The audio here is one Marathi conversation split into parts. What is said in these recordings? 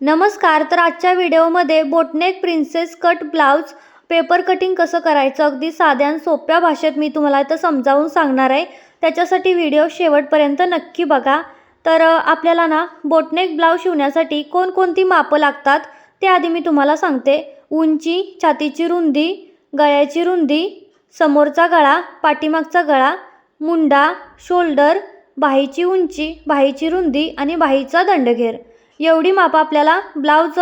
नमस्कार तर आजच्या व्हिडिओमध्ये boatneck princess cut blouse paper cutting कसं करायचं अगदी साध्या आणि सोप्या भाषेत मी तुम्हाला इथं समजावून सांगणार आहे. त्याच्यासाठी व्हिडिओ शेवटपर्यंत नक्की बघा. तर आपल्याला ना बोटनेक ब्लाऊज शिवण्यासाठी कोणकोणती मापं लागतात ते आधी मी तुम्हाला सांगते. उंची छातीची रुंदी गळ्याची रुंदी समोरचा गळा पाठीमागचा गळा मुंडा शोल्डर बाहीची उंची बाहीची रुंदी आणि बाहीचा दंडघेर. एवढी मापं आपल्याला ब्लाऊज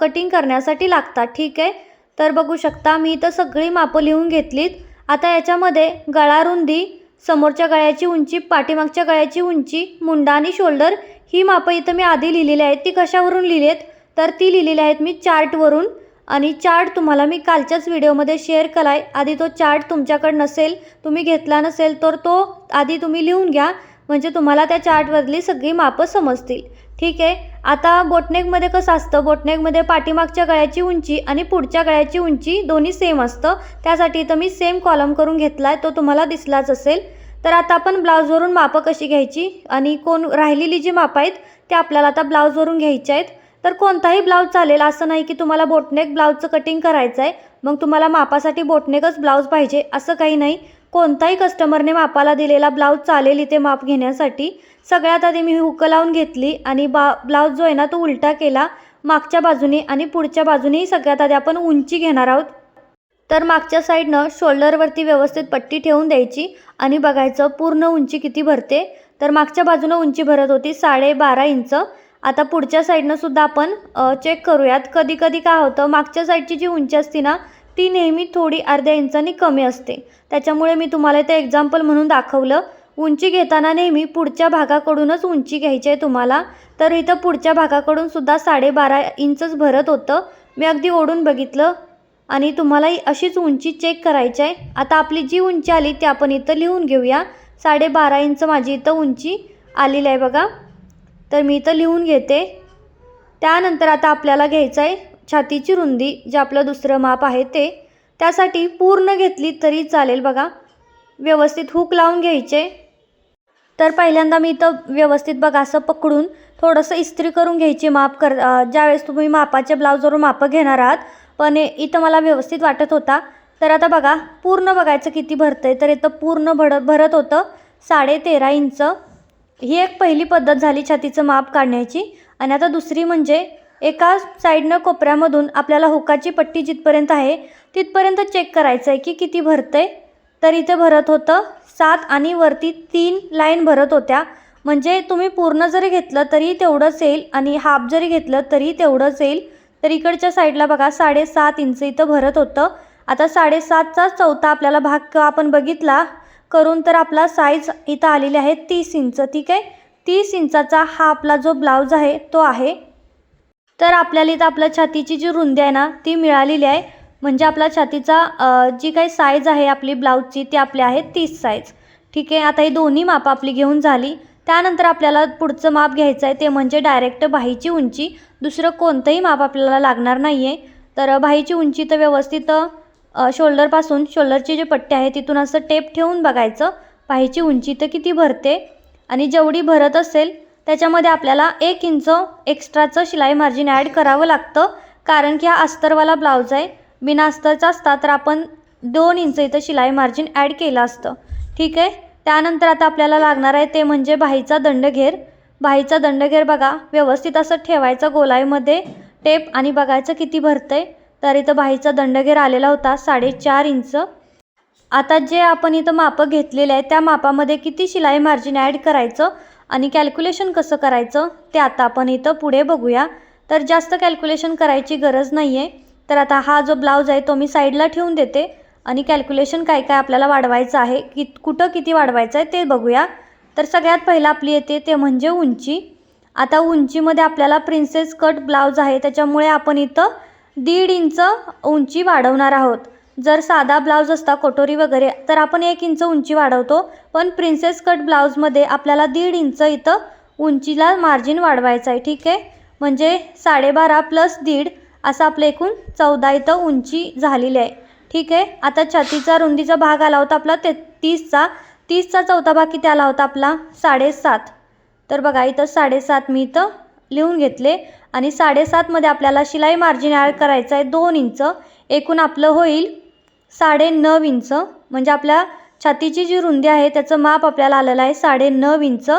कटिंग करण्यासाठी लागतात. ठीक आहे? तर बघू शकता मी इथं सगळी मापं लिहून घेतलीत. आता याच्यामध्ये गळा रुंदी समोरच्या गळ्याची उंची पाठीमागच्या गळ्याची उंची मुंडा आणि शोल्डर ही मापं इथं मी आधी लिहिलेली आहेत. ती कशावरून लिहिली आहेत तर ती लिहिलेली आहेत मी चार्टवरून. आणि चार्ट तुम्हाला मी कालच्याच व्हिडिओमध्ये शेअर कराय आधी तो चार्ट तुमच्याकडं नसेल तुम्ही घेतला नसेल तर तो आधी तुम्ही लिहून घ्या. म्हणजे तुम्हाला त्या चार्टवरली सगळी मापं समजतील. ठीक आहे. आता बोटनेकमध्ये कसं असतं? बोटनेकमध्ये पाठीमागच्या गळ्याची उंची आणि पुढच्या गळ्याची उंची दोन्ही सेम असतं. त्यासाठी इथं मी सेम कॉलम करून घेतला आहे तो तुम्हाला दिसलाच असेल. तर आता आपण ब्लाऊजवरून मापं कशी घ्यायची? आणि कोण राहिलेली जी मापं आहेत ते आपल्याला आता ब्लाऊजवरून घ्यायचे आहेत. तर कोणताही ब्लाऊज चालेल. असं नाही की तुम्हाला बोटनेक ब्लाऊजचं कटिंग करायचं आहे. मग तुम्हाला मापासाठी बोटनेकच ब्लाऊज पाहिजे असं काही नाही. कोणताही कस्टमरने मापाला दिलेला ब्लाऊज चालेल इथे माप घेण्यासाठी. सगळ्यात आधी मी हुक लावून घेतली आणि बा ब्लाऊज जो आहे ना तो उलटा केला. मागच्या बाजूने आणि पुढच्या बाजूनेही सगळ्यात आधी आपण उंची घेणार आहोत. तर मागच्या साईडनं शोल्डरवरती व्यवस्थित पट्टी ठेवून द्यायची आणि बघायचं पूर्ण उंची किती भरते. तर मागच्या बाजूनं उंची भरत होती साडे बारा इंच. आता पुढच्या साईडनं सुद्धा आपण चेक करूयात. कधी कधी काय होतं मागच्या साईडची जी उंची असते ना ती नेहमी थोडी अर्ध्या इंचानी कमी असते. त्याच्यामुळे मी तुम्हाला ते एक्झाम्पल म्हणून दाखवलं. उंची घेताना नेहमी पुढच्या भागाकडूनच उंची घ्यायची आहे तुम्हाला. तर इथं पुढच्या भागाकडून सुद्धा साडेबारा इंचच भरत होतं. मी अगदी ओढून बघितलं आणि तुम्हाला अशीच उंची चेक करायची आहे. आता आपली जी उंची आली ती आपण इथं लिहून घेऊया. साडेबारा इंच माझी इथं उंची आलेली आहे बघा. तर मी इथं लिहून घेते. त्यानंतर आता आपल्याला घ्यायचं आहे छातीची रुंदी जे आपलं दुसरं माप आहे ते. त्यासाठी पूर्ण घेतली तरी चालेल बघा. व्यवस्थित हुक लावून घ्यायचे. तर पहिल्यांदा मी इथं व्यवस्थित बघा असं पकडून थोडंसं इस्त्री करून घ्यायची माप कर ज्यावेळेस तुम्ही मापाच्या ब्लाऊजवरून मापं घेणार आहात पण इथं मला व्यवस्थित वाटत होता. तर आता बघा पूर्ण बघायचं किती भरतं आहे तर इथं पूर्ण भड भरत होतं साडे तेरा इंच. ही एक पहिली पद्धत झाली छातीचं माप काढण्याची. आणि आता दुसरी म्हणजे एका साईडनं कोपऱ्यामधून आपल्याला हुकाची पट्टी जिथपर्यंत आहे तिथपर्यंत चेक करायचं आहे की किती भरतं आहे तर इथे भरत होतं. सात आणि वरती तीन लाईन भरत होत्या. म्हणजे तुम्ही पूर्ण जरी घेतलं तरी तेवढंच येईल आणि हाफ जरी घेतलं तरी तेवढंच येईल. तर इकडच्या साईडला बघा साडेसात इंच इथं भरत होतं. आता साडेसातचा चौथा आपल्याला भाग आपण बघितला करून तर आपला साईज इथं आलेली आहे तीस इंच. ठीक आहे? तीस इंचाचा हा आपला जो ब्लाऊज आहे तो आहे. तर आपल्याला इथं आपल्या छातीची जी रुंदी आहे ना ती मिळालेली आहे. म्हणजे आपला छातीचा जी काही साईज आहे आपली ब्लाऊजची ती आपली आहे तीस साईज ठीक आहे? आता ही दोन्ही मापं आपली घेऊन झाली. त्यानंतर आपल्याला पुढचं माप घ्यायचं आहे ते म्हणजे डायरेक्ट बाहीची उंची. दुसरं कोणतंही माप आपल्याला लागणार नाही आहे तर बाहीची उंची तर व्यवस्थित शोल्डरपासून शोल्डरची जी पट्टी आहे तिथून असं टेप ठेवून बघायचं. बाहीची उंची तर किती भरते? आणि जेवढी भरत असेल त्याच्यामध्ये आपल्याला एक इंच एक्स्ट्राचं शिलाई मार्जिन ॲड करावं लागतं. कारण की हा अस्तरवाला ब्लाऊज आहे. बिना अस्तरचा असता तर आपण दोन इंच इथं शिलाई मार्जिन ॲड केलं असतं. ठीक आहे? त्यानंतर आता आपल्याला लागणार आहे ते म्हणजे बाहीचा दंडघेर. बाहीचा दंडघेर बघा व्यवस्थित असं ठेवायचं गोलाईमध्ये. टेप आणि बघायचं किती भरतंय. तर इथं बाहीचा दंडघेर आलेला होता साडेचार इंच. आता जे आपण इथं मापं घेतलेले आहे त्या मापामध्ये किती शिलाई मार्जिन ॲड करायचं आणि कॅल्क्युलेशन कसं करायचं ते आता आपण इथं पुढे बघूया. तर जास्त कॅल्क्युलेशन करायची गरज नाही आहे तर आता हा जो ब्लाऊज आहे तो मी साईडला ठेवून देते. आणि कॅल्क्युलेशन काय काय आपल्याला वाढवायचं आहे कित कुठं किती वाढवायचं आहे ते बघूया. तर सगळ्यात पहिलं आपली येते ते म्हणजे उंची. आता उंचीमध्ये आपल्याला प्रिन्सेस कट ब्लाऊज आहे त्याच्यामुळे आपण इथं दीड इंच उंची वाढवणार आहोत. जर साधा ब्लाऊज असता कटोरी वगैरे तर आपण एक इंच उंची वाढवतो. पण प्रिन्सेस कट ब्लाऊजमध्ये आपल्याला दीड इंच इथं उंचीला मार्जिन वाढवायचं आहे ठीक आहे? म्हणजे साडेबारा प्लस दीड असं आपलं एकूण चौदा इथं उंची झालेली आहे. ठीक आहे? आता छातीचा रुंदीचा भाग आला होता आपला ते तीसचा. तीसचा चौथा भाग किती आला होता आपला? साडेसात. तर बघा इथं साडेसात मी इथं लिहून घेतले. आणि साडेसातमध्ये आपल्याला शिलाई मार्जिन ॲड करायचं आहे दोन इंच. एकूण आपलं होईल साडे नऊ इंच. म्हणजे आपल्या छातीची जी रुंदी आहे त्याचं माप आपल्याला आलेलं आहे साडे नऊ इंच.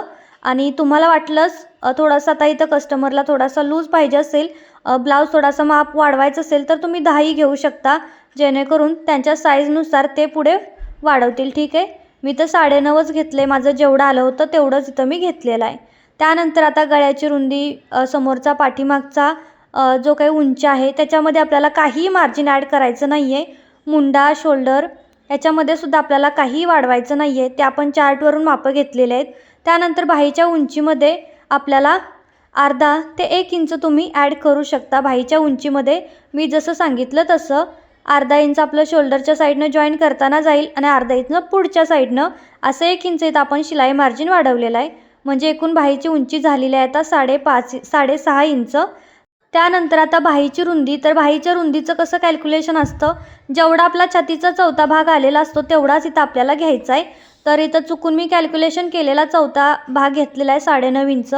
आणि तुम्हाला वाटलंच थोडासा आता इथं कस्टमरला थोडासा लूज पाहिजे असेल ब्लाऊज थोडासा माप वाढवायचं असेल तर तुम्ही दहाही घेऊ शकता. जेणेकरून त्यांच्या साईजनुसार ते पुढे वाढवतील. ठीक आहे? मी तर साडेनऊच घेतले. माझं जेवढं आलं होतं तेवढंच इथं मी घेतलेलं आहे. त्यानंतर आता गळ्याची रुंदी समोरचा पाठीमागचा जो काही उंची आहे त्याच्यामध्ये आपल्याला काहीही मार्जिन ॲड करायचं नाही आहे मुंडा शोल्डर याच्यामध्ये सुद्धा आपल्याला काहीही वाढवायचं नाही आहे ते आपण चार्टवरून मापं घेतलेले आहेत. त्यानंतर बाहीच्या उंचीमध्ये आपल्याला अर्धा ते एक इंच तुम्ही ॲड करू शकता बाहीच्या उंचीमध्ये. मी जसं सांगितलं तसं अर्धा इंच आपलं शोल्डरच्या साईडनं जॉईन करताना जाईल आणि अर्धा इंच पुढच्या साईडनं असं एक इंच इथं आपण शिलाई मार्जिन वाढवलेलं आहे. म्हणजे एकूण बाहीची उंची झालेली आहे आता साडेपाच साडेसहा इंच. त्यानंतर आता बाहीची रुंदी तर बाहीच्या रुंदीचं कसं कॅल्क्युलेशन असतं? जेवढा आपला छातीचा चौथा भाग आलेला असतो तेवढाच इथं आपल्याला घ्यायचा आहे. तर इथं चुकून मी कॅल्क्युलेशन केलेला चौथा भाग घेतलेला आहे साडेनऊ इंच.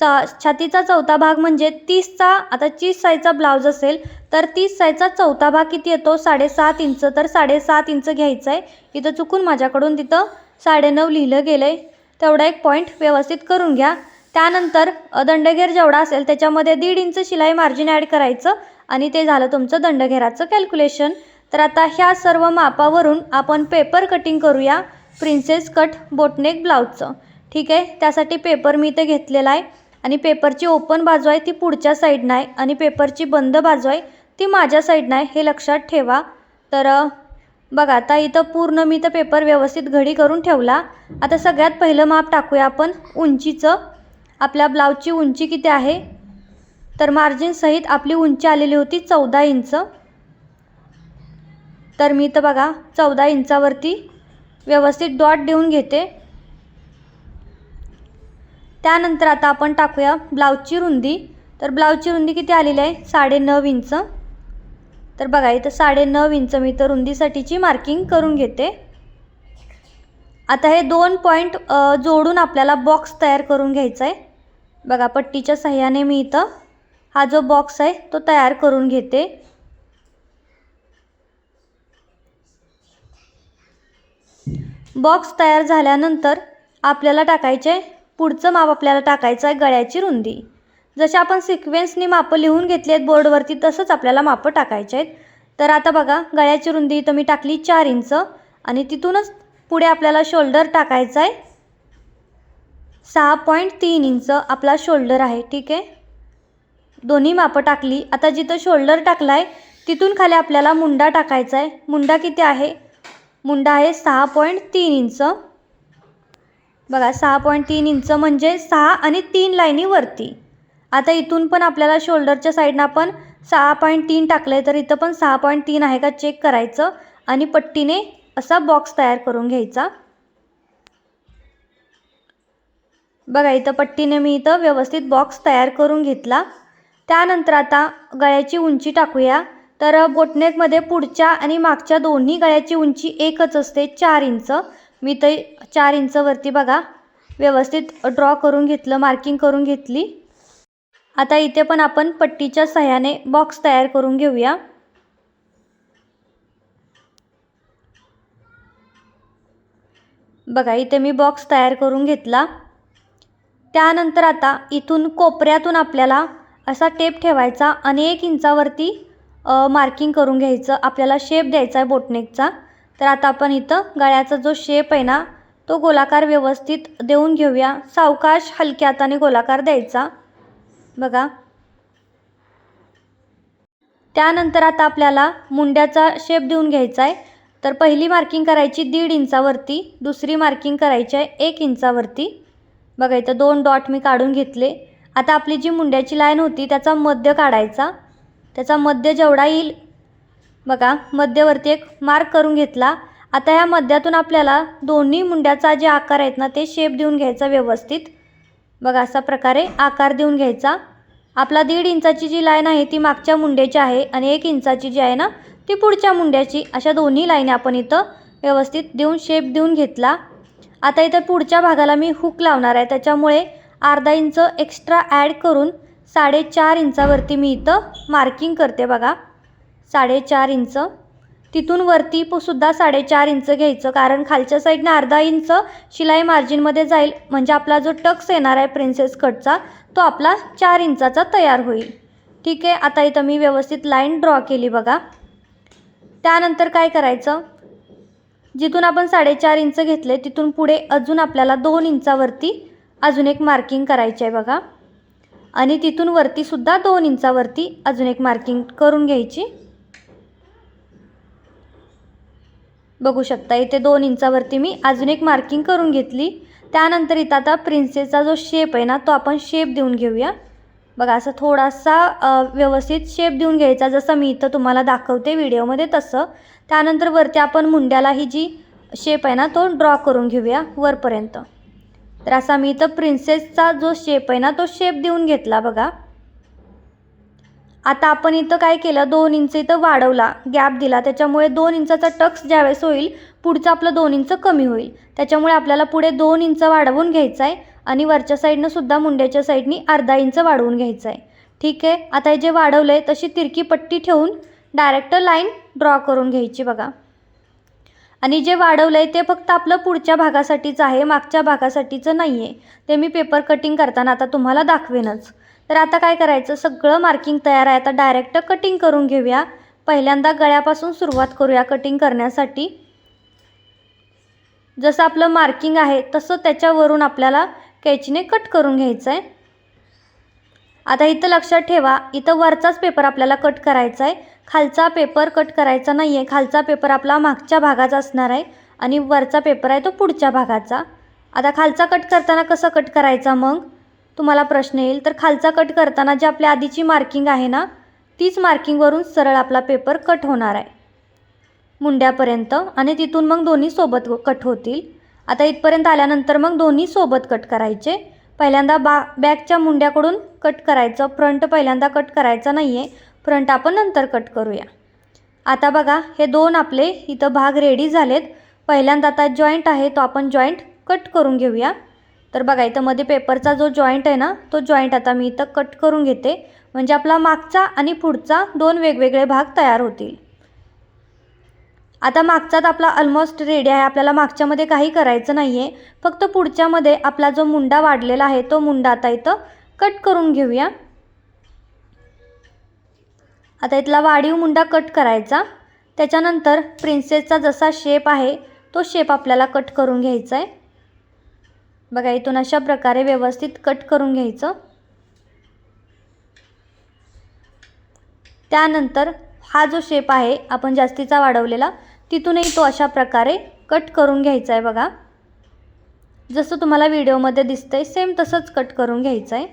चा छातीचा चौथा भाग म्हणजे तीसचा आता तीस साईजचा ब्लाऊज असेल तर तीस साईजचा चौथा भाग किती येतो? साडेसात इंच. तर साडेसात इंच घ्यायचं आहे इथं चुकून माझ्याकडून तिथं साडेनऊ लिहिलं गेलं आहे तेवढा एक पॉईंट व्यवस्थित करून घ्या. त्यानंतर दंडघेर जेवढा असेल त्याच्यामध्ये दीड इंच शिलाई मार्जिन ॲड करायचं आणि ते झालं तुमचं दंडघेराचं कॅल्क्युलेशन तर आता ह्या सर्व मापावरून आपण पेपर कटिंग करूया. प्रिन्सेस कट बोटनेक ब्लाऊजचं ठीक आहे? त्यासाठी पेपर मी इथे घेतलेला आहे. आणि पेपरची ओपन बाजू आहे ती पुढच्या साईडनं आहे आणि पेपरची बंद बाजू आहे ती माझ्या साईडनं आहे हे लक्षात ठेवा. तर बघा आता इथं पूर्ण मी तर पेपर व्यवस्थित घडी करून ठेवला. आता सगळ्यात पहिलं माप टाकूया आपण. उंचीचं. आपल्या ब्लाऊजची उंची किती आहे? तर मार्जिनसहित आपली उंची आलेली होती चौदा इंच. तर मी तर बघा चौदा इंचावरती व्यवस्थित डॉट देऊन घेते. त्यानंतर आता आपण टाकूया ब्लाऊजची रुंदी. तर ब्लाऊजची रुंदी किती आलेली आहे? साडे नऊ इंच. तर बघा इथं साडे नऊ इंच. मी तर रुंदीसाठीची मार्किंग करून घेते. आता हे दोन पॉईंट जोडून आपल्याला बॉक्स तयार करून घ्यायचा आहे बघा पट्टीच्या सहाय्याने मी इथं हा जो बॉक्स आहे तो तयार करून घेते. बॉक्स तयार झाल्यानंतर आपल्याला टाकायचे पुढचं माप आपल्याला टाकायचं आहे गळ्याची रुंदी. जसे आपण सिक्वेन्सनी मापं लिहून घेतली आहेत बोर्डवरती तसंच आपल्याला मापं टाकायचे आहेत. तर आता बघा गळ्याची रुंदी इथं मी टाकली चार इंच आणि तिथूनच पुढे आपल्याला शोल्डर टाकायचा आहे. सहा पॉईंट तीन इंच आपला शोल्डर आहे ठीक आहे? दोन्ही मापं टाकली. आता जिथं शोल्डर टाकला आहे तिथून खाली आपल्याला मुंडा टाकायचा आहे. मुंडा किती आहे? मुंडा आहे सहा पॉईंट तीन इंच. बघा सहा पॉईंट तीन इंच म्हणजे सहा आणि तीन लाईनीवरती आता इथून पण आपल्याला शोल्डरच्या साईडनं आपण सहा पॉईंट तीन टाकलं आहे तर इथं पण सहा पॉईंट तीन आहे का चेक करायचं आणि पट्टीने असा बॉक्स तयार करून घ्यायचा. बघा इथं पट्टीने मी इथं व्यवस्थित बॉक्स तयार करून घेतला. त्यानंतर आता गळ्याची उंची टाकूया. तर बोटनेकमध्ये पुढच्या आणि मागच्या दोन्ही गळ्याची उंची एकच असते चार इंच मी ते चार इंचवरती बघा व्यवस्थित ड्रॉ करून घेतलं मार्किंग करून घेतली. आता इथे पण आपण पट्टीच्या सहाय्याने बॉक्स तयार करून घेऊया. बघा इथे मी बॉक्स तयार करून घेतला. त्यानंतर आता इथून कोपऱ्यातून आपल्याला असा टेप ठेवायचा आणि एक इंचावरती मार्किंग करून घ्यायचं आपल्याला शेप द्यायचा आहे बोटनेकचा तर आता आपण इथं गळ्याचा जो शेप आहे ना तो गोलाकार व्यवस्थित देऊन घेऊया. सावकाश हलक्या हाताने गोलाकार द्यायचा. बघा. त्यानंतर आता आपल्याला मुंड्याचा शेप देऊन घ्यायचा आहे तर पहिली मार्किंग करायची दीड इंचावरती दुसरी मार्किंग करायची आहे एक इंचावरती. बघा इथं दोन डॉट मी काढून घेतले. आता आपली जी मुंड्याची लाईन होती त्याचा मध्य काढायचा. त्याचा मध्य जेवढा येईल बघा मध्यवर्ती एक मार्क करून घेतला. आता ह्या मध्यातून आपल्याला दोन्ही मुंड्याचा जे आकार आहेत ना ते शेप देऊन घ्यायचा व्यवस्थित. बघा अशा प्रकारे आकार देऊन घ्यायचा. आपला दीड इंचाची जी लाईन आहे ती मागच्या मुंड्याची आहे आणि एक इंचाची जी आहे ना ती पुढच्या मुंड्याची. अशा दोन्ही लाईन आपण इथं व्यवस्थित देऊन शेप देऊन घेतला. आता इथं पुढच्या भागाला मी हुक लावणार आहे. त्याच्यामुळे अर्धा इंच एक्स्ट्रा ॲड करून साडेचार इंचावरती मी इथं मार्किंग करते बघा. साडेचार इंच. तिथून वरती सुद्धा साडेचार इंच घ्यायचं कारण खालच्या साईडने अर्धा इंच शिलाई मार्जिनमध्ये जाईल. म्हणजे आपला जो टक्स येणार आहे प्रिन्सेस कटचा तो आपला चार इंचाचा तयार होईल. ठीक आहे आता इथं मी व्यवस्थित लाईन ड्रॉ केली बघा. त्यानंतर काय करायचं? जिथून आपण साडेचार इंच घेतले तिथून पुढे अजून आपल्याला दोन इंचावरती अजून एक मार्किंग करायची आहे बघा. आणि तिथून वरती सुद्धा दोन इंचावरती अजून एक मार्किंग करून घ्यायची. बघू शकता इथे दोन इंचावरती मी अजून एक मार्किंग करून घेतली. त्यानंतर इथं आता प्रिन्सेसचा जो शेप आहे ना तो आपण शेप देऊन घेऊया. बघा असं थोडासा व्यवस्थित शेप देऊन घ्यायचा जसं मी इथं तुम्हाला दाखवते व्हिडिओमध्ये तसं. त्यानंतर वरती आपण मुंड्याला ही जी शेप आहे ना तो ड्रॉ करून घेऊया वरपर्यंत. तर असा मी इथं प्रिन्सेसचा जो शेप आहे ना तो शेप देऊन घेतला बघा. आता आपण इथं काय केलं? दोन इंच इथं वाढवला गॅप दिला. त्याच्यामुळे दोन इंचाचा टक्स ज्यावेळेस होईल पुढचं आपलं दोन इंच कमी होईल. त्याच्यामुळे आपल्याला पुढे दोन इंच वाढवून घ्यायचं आहे आणि वरच्या साईडनं सुद्धा मुंड्याच्या साईडनी अर्धा इंच वाढवून घ्यायचं आहे ठीक आहे? आता हे जे वाढवलं आहे तशी तिरकी पट्टी ठेवून डायरेक्ट लाईन ड्रॉ करून घ्यायची बघा. आणि जे वाढवलं आहे ते फक्त आपलं पुढच्या भागासाठीच आहे मागच्या भागासाठीचं नाही आहे ते मी पेपर कटिंग करताना आता तुम्हाला दाखवेनच. तर आता काय करायचं? सगळं मार्किंग तयार आहे. आता डायरेक्ट कटिंग करून घेऊया. पहिल्यांदा गळ्यापासून सुरुवात करूया कटिंग करण्यासाठी. जसं आपलं मार्किंग आहे तसं त्याच्यावरून आपल्याला कैचीने कट करून घ्यायचं आहे आता इथं लक्षात ठेवा इथं वरचाच पेपर आपल्याला कट करायचा आहे खालचा पेपर कट करायचा नाही आहे खालचा पेपर आपला मागच्या भागाचा असणार आहे आणि वरचा पेपर आहे तो पुढच्या भागाचा. आता खालचा कट करताना कसं कट करायचा मग? तुम्हाला प्रश्न येईल. तर खालचा कट करताना जी आपल्या आधीची मार्किंग आहे ना तीच मार्किंगवरून सरळ आपला पेपर कट होणार आहे. मुंड्यापर्यंत आणि तिथून मग दोन्ही सोबत कट होतील. आता इथपर्यंत आल्यानंतर मग दोन्ही सोबत कट करायचे. पहिल्यांदा बा बॅकच्या मुंड्याकडून कट करायचं. फ्रंट पहिल्यांदा कट करायचा नाही आहे फ्रंट आपण नंतर कट करूया. आता बघा हे दोन आपले इथं भाग रेडी झालेत. पहिल्यांदा आता जॉईंट आहे तो आपण जॉईंट कट करून घेऊया. तर बघा इथं मध्ये पेपरचा जो जॉईंट आहे ना तो जॉईंट आता मी इथं कट करून घेते. म्हणजे आपला मागचा आणि पुढचा दोन वेगवेगळे भाग तयार होतील. आता मागचाच आपला ऑलमोस्ट रेडी आहे. आपल्याला मागच्यामध्ये काही करायचं नाही आहे फक्त पुढच्यामध्ये आपला जो मुंडा वाढलेला आहे तो मुंडा आता इथं कट करून घेऊया. आता इथला वाढीव मुंडा कट करायचा. त्याच्यानंतर प्रिन्सेसचा जसा शेप आहे तो शेप आपल्याला कट करून घ्यायचा आहे बघा इथून अशा प्रकारे व्यवस्थित कट करून घ्यायचं. त्यानंतर हा जो शेप आहे आपण जास्तीचा वाढवलेला तिथूनही तो अशा प्रकारे कट करून घ्यायचा आहे बघा. जसं तुम्हाला व्हिडिओमध्ये दिसतं आहे सेम तसंच कट करून घ्यायचं आहे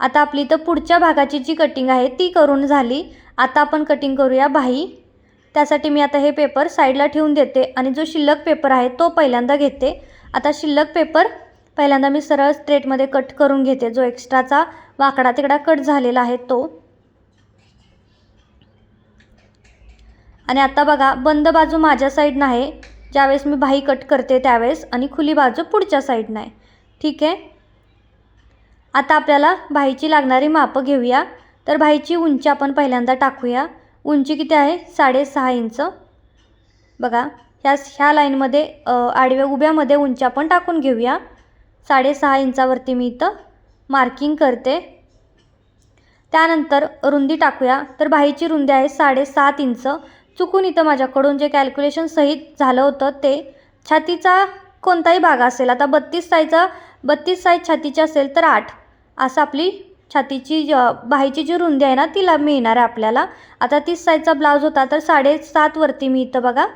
आता आपली तर पुढच्या भागाची जी कटिंग आहे ती करून झाली. आता आपण कटिंग करूया बाही. त्यासाठी मी आता हे पेपर साईडला ठेवून देते आणि जो शिल्लक पेपर आहे तो पहिल्यांदा घेते. आता शिल्लक पेपर पहिल्यांदा मी सरळ स्ट्रेटमध्ये कट करून घेते. जो एक्स्ट्राचा वाकडा तिकडा कट झालेला आहे तो. आणि आता बघा बंद बाजू माझ्या साईडनं आहे ज्यावेळेस मी बाही कट करते त्यावेळेस आणि खुली बाजू पुढच्या साईडनं आहे ठीक आहे? आता आपल्याला बाहीची लागणारी मापं घेऊया. तर बाहीची उंची आपण पहिल्यांदा टाकूया. उंची किती आहे? साडेसहा इंच. बघा ह्या ह्या लाईनमध्ये आडव्या उभ्यामध्ये उंची आपण टाकून घेऊया. साडेसहा इंचावरती मी इथं मार्किंग करते. त्यानंतर रुंदी टाकूया. तर बाहीची रुंदी आहे साडेसात इंच. चुकून इथं माझ्याकडून जे कॅल्क्युलेशन सहित झालं होतं ते छातीचा कोणताही भाग असेल आता बत्तीस साईजचा बत्तीस साईज छातीची असेल तर आठ. असं आपली छातीची ज- बाहीची जी रुंदी आहे ना तिला मिळणार आहे आपल्याला. आता तीस साईजचा ब्लाऊज होता तर साडेसातवरती मी इथं बघा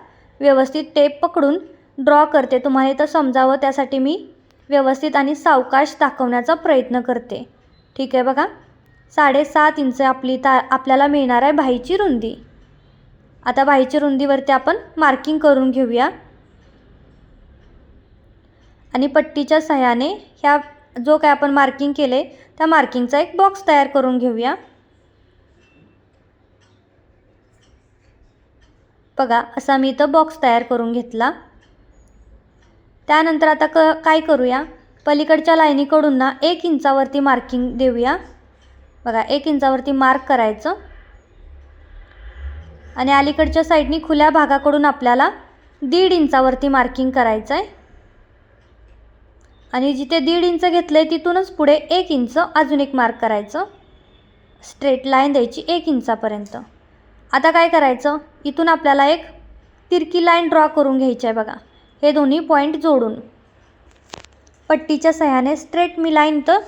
व्यवस्थित टेप पकडून ड्रॉ करते. तुम्हाला इथं समजावं त्यासाठी मी व्यवस्थित आणि सावकाश दाखवण्याचा प्रयत्न करते. ठीक आहे बघा. साडेसात इंच आपली ता आपल्याला मिळणार आहे बाहीची रुंदी. आता बाहीची रुंदीवरती आपण मार्किंग करून घेऊया. आणि पट्टीच्या सहाय्याने ह्या जो काय आपण मार्किंग केले त्या मार्किंगचा एक बॉक्स तयार करून घेऊया. बघा असा मी इथं बॉक्स तयार करून घेतला. त्यानंतर आता क काय करूया? पलीकडच्या लाईनीकडून ना एक इंचावरती मार्किंग देऊया. बघा एक इंचावरती मार्क करायचं. आणि अलीकडच्या साईडनी खुल्या भागाकडून आपल्याला दीड इंचावरती मार्किंग करायचं आहे आणि जिथे दीड इंच घेतलं आहे तिथूनच पुढे एक इंच अजून एक मार्क करायचं. स्ट्रेट लाईन द्यायची एक इंचापर्यंत. आता काय करायचं? इथून आपल्याला एक तिरकी लाईन ड्रॉ करून घ्यायची आहे बघा. हे दोन्ही पॉईंट जोडून. पट्टीच्या सहाय्याने स्ट्रेट मी लाईन तर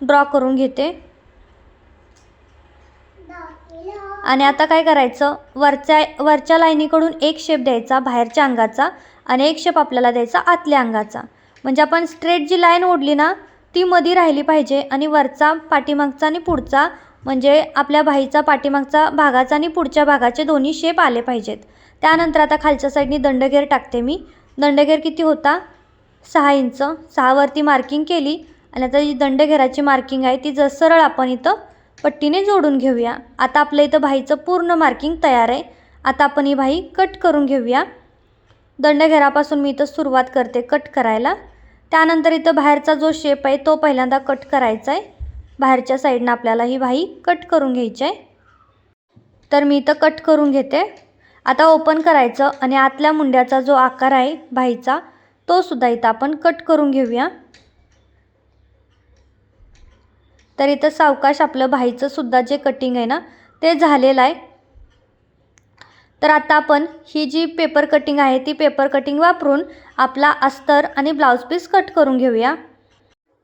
ड्रॉ करून घेते. आणि आता काय करायचं? वरच्या वरच्या लाईनीकडून एक शेप द्यायचा बाहेरच्या अंगाचा. आणि एक शेप आपल्याला द्यायचा आतल्या अंगाचा. म्हणजे आपण स्ट्रेट जी लाईन ओढली ना ती मधी राहिली पाहिजे आणि वरचा पाठीमागचा आणि पुढचा म्हणजे आपल्या भाईचा पाठीमागचा भागाचा आणि पुढच्या भागाचे दोन्ही शेप आले पाहिजेत. त्यानंतर आता खालच्या साईडनी दंडघेर टाकते मी. दंडघेर किती होता? सहा इंच सहावरती मार्किंग केली आणि आता जी दंडघेराची मार्किंग आहे ती जर सरळ आपण इथं पट्टीने जोडून घेऊया. आता आपलं इथं भाईचं पूर्ण मार्किंग तयार आहे. आता आपण ही भाई कट करून घेऊया. दंडघेरापासून मी इथं सुरुवात करते कट करायला. त्यानंतर इथं बाहेरचा जो शेप आहे तो पहिल्यांदा कट करायचा आहे बाहेरच्या साईडनं आपल्याला ही भाई कट करून घ्यायची आहे तर मी इथं कट करून घेते. आता ओपन करायचं आणि आतल्या मुंड्याचा जो आकार आहे भाईचा तो सुद्धा इथं आपण कट करून घेऊया. तर इथं सावकाश आपलं भाईचंसुद्धा जे कटिंग आहे ना ते झालेलं आहे. तर आता आपण ही जी पेपर कटिंग आहे ती पेपर कटिंग वापरून आपला अस्तर आणि ब्लाऊज पीस कट करून घेऊया.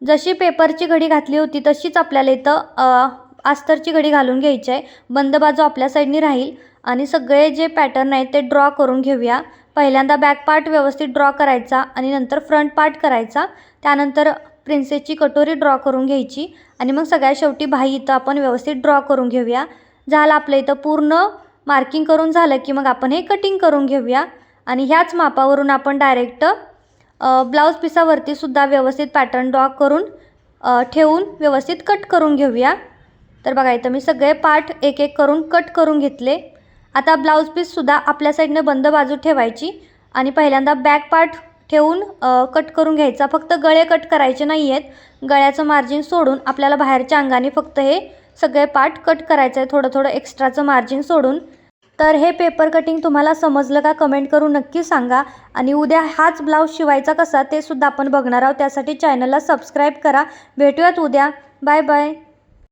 जशी पेपरची घडी घातली होती तशीच आपल्याला इथं अस्तरची घडी घालून घ्यायची आहे. बंद बाजू आपल्या साईडनी राहील आणि सगळे जे पॅटर्न आहेत ते ड्रॉ करून घेऊया. पहिल्यांदा बॅक पार्ट व्यवस्थित ड्रॉ करायचा आणि नंतर फ्रंट पार्ट करायचा. त्यानंतर प्रिन्सेसची कटोरी ड्रॉ करून घ्यायची आणि मग सगळ्या शेवटी भाई इथं आपण व्यवस्थित ड्रॉ करून घेऊया. झालं आपलं इथं पूर्ण मार्किंग करून झालं की मग आपण हे कटिंग करून घेऊया. आणि ह्याच मापावरून आपण डायरेक्ट ब्लाऊज पिसावरती सुद्धा व्यवस्थित पॅटर्न ड्रॉ करून ठेवून व्यवस्थित कट करून घेऊया. तर बघा इथं मी सगळे पार्ट एक एक करून कट करून घेतले. आता ब्लाऊज पीससुद्धा आपल्या साईडनं बंद बाजू ठेवायची आणि पहिल्यांदा बॅक पार्ट ठेवून कट करून घ्यायचा. फक्त गळे कट करायचे नाही आहेत गळ्याचं मार्जिन सोडून आपल्याला बाहेरच्या अंगाने फक्त हे सगळे पार्ट कट करायचं आहे थोडं थोडं एक्स्ट्राचं मार्जिन सोडून. तर हे पेपर कटिंग तुम्हाला समजलं का कमेंट करून नक्की सांगा. आणि उद्या हाच ब्लाऊज शिवायचा कसा ते सुद्धा आपण बघणार आहोत. त्यासाठी चॅनलला सबस्क्राईब करा. भेटूयात उद्या. Bye bye